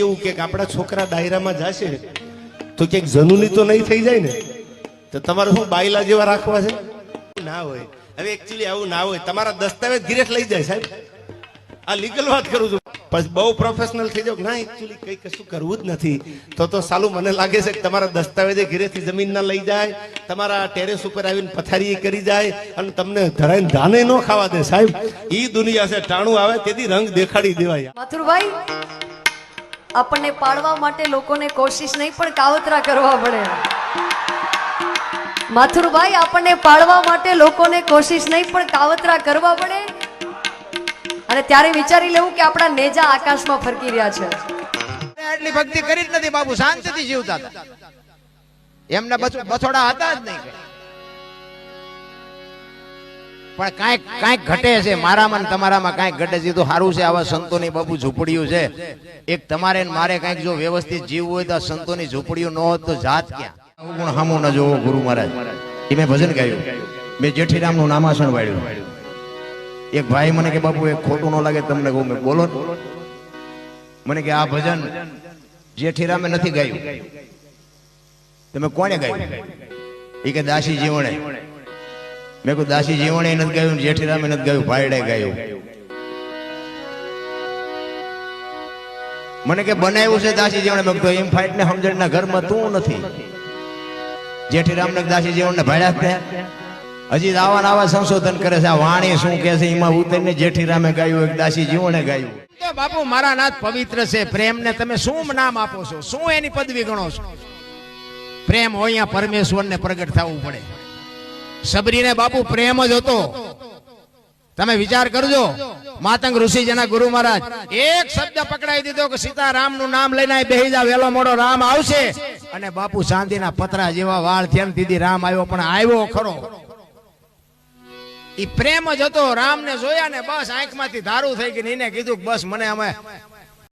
એવું કે આપણા છોકરા દાયરામાં જશે, તો ક્યાંક જનુની તો નહીં થઈ જાય ને? તો તમારે શું બાયલા જેવા રાખવા છે? ના હોય. હવે એકચ્યુઅલી આવું ના હોય. તમારા દસ્તાવેજ ઘીરે લઈ જાય સાહેબ. આ લીગલ વાત કરું છું. પછી બહુ પ્રોફેશનલ થઈ જાવ ના એકચ્યુઅલી કઈ કશું કરવું જ નથી. તો તો સાલું મને લાગે છે કે તમારા દસ્તાવેજે ઘેરેથી જમીન ના લઈ જાય, તમારા ટેરેસ ઉપર આવીને પથારી કરી જાય, અને તમને ધરાઈને ધાને ન ખાવા દે સાહેબ. ઈ દુનિયા છે, ટાણું આવે, તેથી રંગ દેખાડી દેવાય. મથુરભાઈ આપણને પાડવા માટે લોકોને કોશિશ નહીં, પણ કાવતરા કરવા પડે. માથુરભાઈ, આપણને પાડવા માટે લોકોને કોશિશ નહીં, પણ કાવતરા કરવા પડે. અને ત્યારે વિચારી લેવું કે આપણા નેજા આકાશમાં ફરકી રહ્યા છે. એટલી ભક્તિ કરી જ નથી બાબુ શાંતિથી જીવતા હતા. એમને બછોડા હતા જ નહીં. પણ કાંઈક કાંઈક ઘટે છે, મારામાં તમારામાં કાંઈક ઘટે છે, એ તો સારું છે, આવા સંતોની બાબુ ઝૂંપડીયું છે. એક તમારે મારે કાંઈક જો વ્યવસ્થિત જીવવું હોય તો આ સંતોની ઝૂંપડીઓ ન હોત તો જાત ક્યાં? ગુણ હામો ન જોવો, ગુરુ મહારાજ. એ મેં ભજન ગાયું. મેં જેઠીરામનું નામાસણ વાળ્યું. એક ભાઈ મને કે, બાપુ, એક ખોટું ન લાગે તમને કહું, મેં બોલો મને કે, આ ભજન જેઠીરામે નથી ગાયું. તમે કોને ગાયું? એ કે, દાસી જીવણે. મેં કહ્યું, દાસી જીવણે નથી ગાયું, જેઠીરામે નથી ગાયું ભાઈડે ગાયું. મને કે, બનાવ્યું છે દાસી જીવણે? મેં કહ્યું એમ ફાઈટ ને સમજણના ઘરમાં તું નથી. જેઠીરામ ને દાસી જીવણ ને ભાડ્યા હજી આવા આવા સંશોધન કરે છે, આ વાણી શું કે છે, એમાં ઉતરીને જેઠીરામે ગાયું, એક દાસી જીવણે ગાયું. તો બાપુ, મારા નાથ પવિત્ર છે પ્રેમ ને તમે શું નામ આપો છો? શું એની પદવી ગણો છો? પ્રેમ હોય, અહીંયા પરમેશ્વરને પ્રગટ થવું પડે. સબરીને બાપુ પ્રેમ જ હતો. તમે વિચાર કરજો, માતંગ ઋષિ ગુરુ મહારાજ, એક શબ્દ પકડાઈ દીધો કે સીતારામનું નામ લઈને બેહી જા વેલો મોડો રામ આવશે. અને બાપુ શાંતિના પતરા જેવા વાળ થયા ને દીદી રામ આવ્યો, પણ આવ્યો ખરો. ઈ પ્રેમ જ હતો, રામને જોયા ને બસ આંખમાંથી ધારું થઈ ગઈ ને કીધું બસ મને અમે